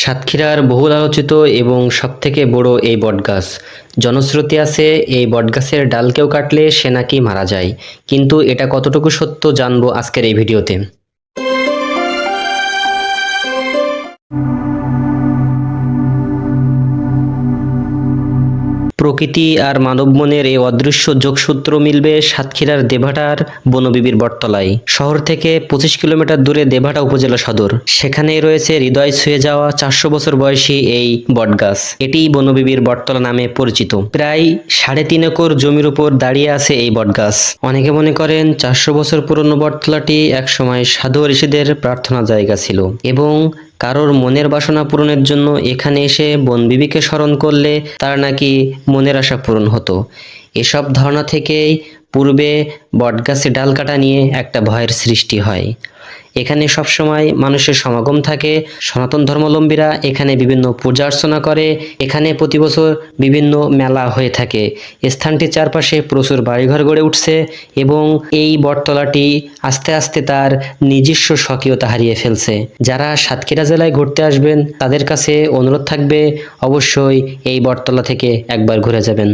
সাতক্ষীরার বহুল আলোচিত এবং সবথেকে বড় এই বটগাছ। জনশ্রুতি আছে এই বটগাছের ডাল কেউ কাটলে সে নাকি মারা যায়। কিন্তু এটা কতটুকু সত্য জানব আজকের এই ভিডিওতে। প্রকৃতি আর মানব মনের এই অদৃশ্য যোগসূত্র মিলবে সাতক্ষীরার দেভাটার বনবিবির বটতলায়। শহর থেকে পঁচিশ কিলোমিটার দূরে দেভাটা উপজেলা সদর। সেখানেই রয়েছে হৃদয় ছুঁয়ে যাওয়া চারশো বছর বয়সী এই বটগাছ। এটি বনবিবির বটতলা নামে পরিচিত। প্রায় সাড়ে তিন একর জমির উপর দাঁড়িয়ে আছে এই বটগাছ। অনেকে মনে করেন চারশো বছর পুরনো বটতলাটি একসময় সাধু ঋষিদের প্রার্থনা জায়গা ছিল এবং কারোর মনের বাসনা পূরণের জন্য এখানে এসে বনবিবিকে স্মরণ করলে তার নাকি মনের আশা পূরণ হতো। এসব ধারণা থেকেই পূর্বে বটগাছে ডাল কাটা নিয়ে একটা ভয়ের সৃষ্টি হয়। এখানে সবসময় মানুষের সমাগম থাকে, সনাতন ধর্মাবলম্বীরা এখানে বিভিন্ন পূজা অর্চনা করে, এখানে প্রতি বছর বিভিন্ন মেলা হয়ে থাকে। স্থানটির চারপাশে প্রচুর বাড়িঘর গড়ে উঠছে এবং এই বটতলাটি আস্তে আস্তে তার নিজস্ব স্বকীয়তা হারিয়ে ফেলছে। যারা সাতক্ষীরা জেলায় ঘুরতে আসবেন, তাদের কাছে অনুরোধ থাকবে, অবশ্যই এই বটতলা থেকে একবার ঘুরে যাবেন।